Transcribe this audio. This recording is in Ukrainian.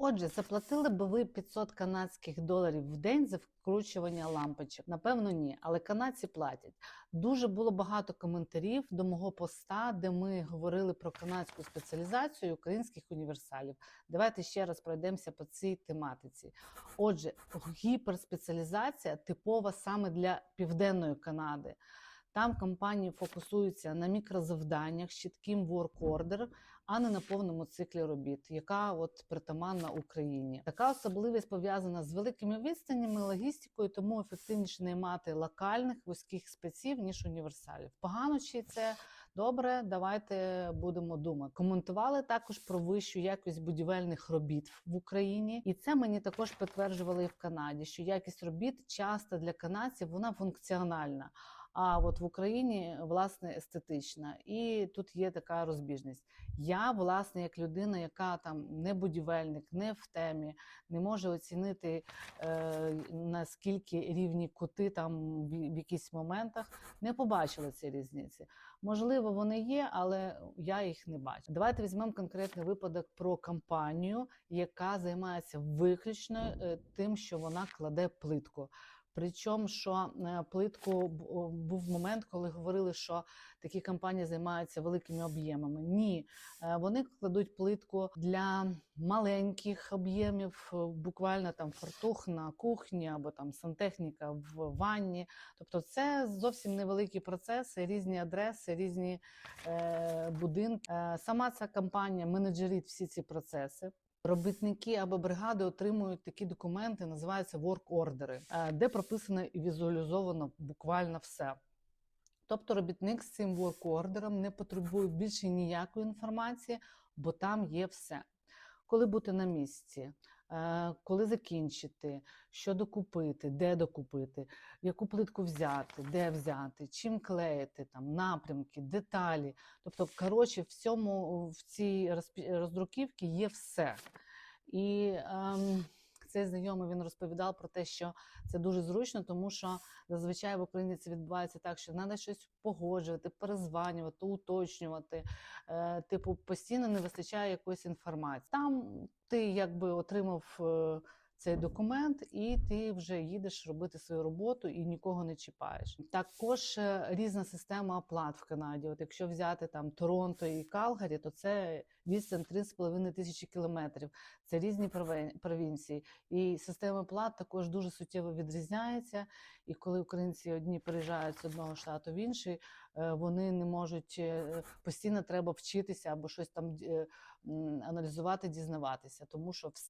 Отже, заплатили би ви 500 канадських доларів в день за вкручування лампочок? Напевно, ні, але канадці платять. Дуже було багато коментарів до мого поста, де ми говорили про канадську спеціалізацію українських універсалів. Давайте ще раз пройдемося по цій тематиці. Отже, гіперспеціалізація типова саме для південної Канади. Там компанії фокусуються на мікрозавданнях з чітким work-order, а не на повному циклі робіт, яка от притаманна Україні. Така особливість пов'язана з великими відстанями, логістикою, тому ефективніше наймати локальних вузьких спеців ніж універсалів. Погано чи це добре? Давайте будемо думати. Коментували також про вищу якість будівельних робіт в Україні, і це мені також підтверджували в Канаді, що якість робіт часто для канадців вона функціональна. А от в Україні власне естетична, і тут є така розбіжність. Я, власне, як людина, яка там не будівельник, не в темі, не може оцінити е, наскільки рівні кути там в, якихось моментах, не побачила ці різниці. Можливо, вони є, але я їх не бачу. Давайте візьмемо конкретний випадок про компанію, яка займається виключно е, тим, що вона кладе плитку. Причому, що е, плитку був момент, коли говорили, що такі компанії займаються великими об'ємами. Ні, е, вони кладуть плитку для маленьких об'ємів, е, буквально там фартух на кухні або там сантехніка в ванні. Тобто, це зовсім невеликі процеси, різні адреси, різні будинки. Сама ця компанія менеджерить всі ці процеси. Робітники або бригади отримують такі документи, називаються work-ордери, е, де прописано і візуалізовано буквально все. Тобто робітник з цим work-ордером не потребує більше ніякої інформації, бо там є все. Коли бути на місці, коли закінчити, що докупити, де докупити, яку плитку взяти, де взяти, чим клеїти, там напрямки, деталі. Тобто, коротше, в цьому в цій роздруківці є все. І ем, цей знайомий він розповідав про те, що це дуже зручно, тому що зазвичай в Україні це відбувається так, що треба щось погоджувати, перезванювати, уточнювати. Е, типу, постійно не вистачає якоїсь інформації. Там ти якби отримав. е, Цей документ, і ти вже їдеш робити свою роботу і нікого не чіпаєш. Також е, різна система оплат в Канаді. От якщо взяти там Торонто і Калгарі, то це відстань 3,5 тисячі кілометрів. Це різні провінції. І система оплат також дуже суттєво відрізняється. І коли українці одні переїжджають з одного штату в інший, е, вони не можуть е, постійно треба вчитися або щось там аналізувати, дізнаватися, тому що